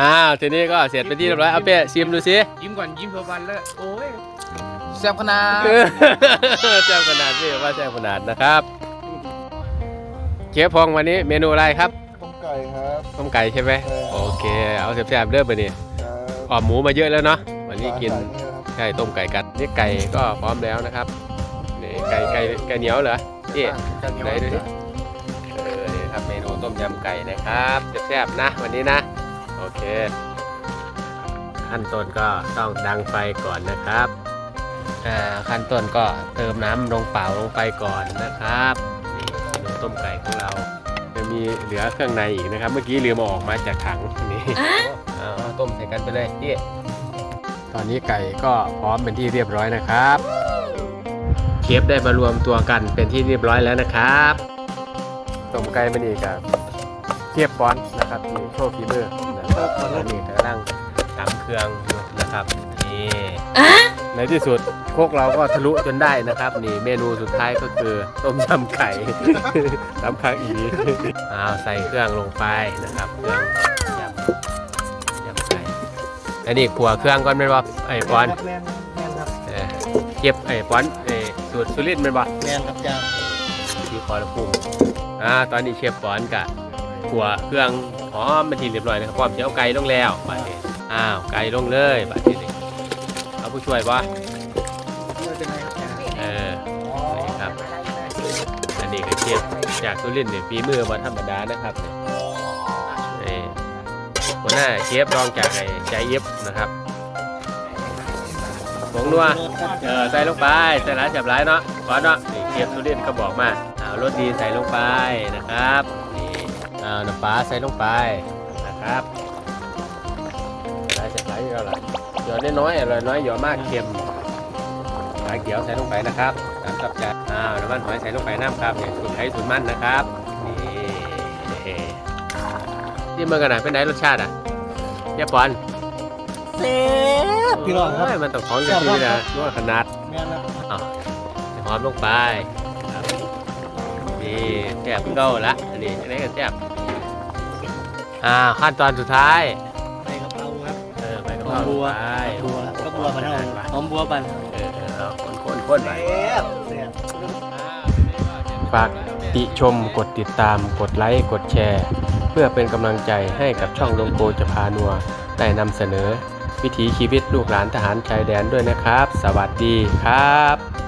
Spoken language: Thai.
อ้าวทีนี้ก็เสร็จไปที่เรียบร้อยเอาเป้ชิมดูสิยิ้มก่อนยิ้มเพื่อวันแล้วโอ้ยแซ่บขนาดเออแซ่บขนาดพี่ว่าแซ่บขนาดนะครับเชฟพงวันนี้เมนูอะไรครับต้มไก่ครับต้มไก่ใช่ไหมใช่โอเค เอาแซ่บๆเด้อไปนี่ครับออมหมูมาเยอะแล้วเนาะวันนี้กินไก่ครับใช่ต้มไก่กันนี่ไก่ก็พร้อมแล้วนะครับนี่ไก่ไก่ไก่เหนียวเหรอพี่จะเหนียวไหนดูดิเออนี่ครับเมนูต้มยำไก่นะครับแซ่บๆนะวันนี้นะ โอเค ขั้นต้นก็ต้องดังไฟก่อนนะครับอ่าขั้นต้นก็เติมน้ำลงเปล่าลงไปก่อนนะครับนี่เมนูต้มไก่ของเราจะมีเหลือเครื่องในอีกนะครับ เมื่อกี้ลืมเอาออกมาจากถังนี่เอาต้มใส่กันไปเลยพี่ตอนนี้ไก่ก็พร้อมเป็นที่เรียบร้อยนะครับเชฟได้มารวมตัวกันเป็นที่เรียบร้อยแล้วนะครับต้มไก่มันอีกครับเทียบป้อนนะครับที่โชว์ฝีมือนะครับ ตอนนี้กำลังตำเครื่องอยู่นะครับนี่ในที่สุดพวกเราก็ทะลุจนได้นะครับ นี่เมนูสุดท้ายก็คือต้มยำไก่ตำคางอีอ้าวใส่เครื่องลงไปนะครับเครื่องยำยำไก่อันนี้ขัวเครื่องก่อนเป็นบ่ไอ้ปอนแมนแมนครับเออเก็บไอ้ปอนไอ้สูตรสุรินทร์เป็นบ่แมนครับจ้าที่คอละพุ่มอ่าตอนนี้เชฟปอนกะ ขัวเครื่องหอมเป็นทีเรียบร้อยนะครับพร้อมจะเอาไก่ลงแล้วบัดนี้อ้าวไก่ลงเลยบัดนี้นี่เอาผู้ช่วยปะไม่เป็นไรครับจ้าเออนี่ครับ อันนี้ก็เชฟจากสุรินทร์เนี่ยฝีมือมาธรรมดานะครับนี่หัวหน้าเชฟรองจากไอ้ใจเย็บนะครับผงนัวเออใส่ลงไปใส่หลายจับหลายเนาะก่อนเนาะนี่เชฟสุรินทร์ก็บอกมาเอารสดีใส่ลงไปนะครับนี่เอาน้ำปลาใส่ลงไปนะครับหลายจับหลายก็ละหยอดน้อยๆอร่อยน้อยหยอดมากเค็มสายเขียวใส่ลงไปนะครับตามกับจานอ้าวน้ำมันหอยใส่ลงไปน้ำครับเนี่ยสูตรไทยสูตรมันนะครับนี่ที่เมืองกันไหนะเป็นไหนรสชาติอะเยี่ยปอนเซฟพี่น้องครับโยมันต้องของกันทีนะนัวขนาดแมนครับอ้าวหอมลงไปครับ นี่แซ่บเก้าละอันนี้จะได้กันแซ่บอ่าขั้นตอนสุดท้ายไปกะเพราครับ เออไปกะเพราลงไปบัวก็บัวมันเอาหอมบัวปันเออเออเอาคนๆๆไปฟเซฟฝากติชมกดติดตามกดไลค์กดแชร์ เพื่อเป็นกำลังใจให้กับช่องลงโกจะพานัวได้นำเสนอ วิถีชีวิตลูกหลานทหารชายแดนด้วยนะครับ สวัสดีครับ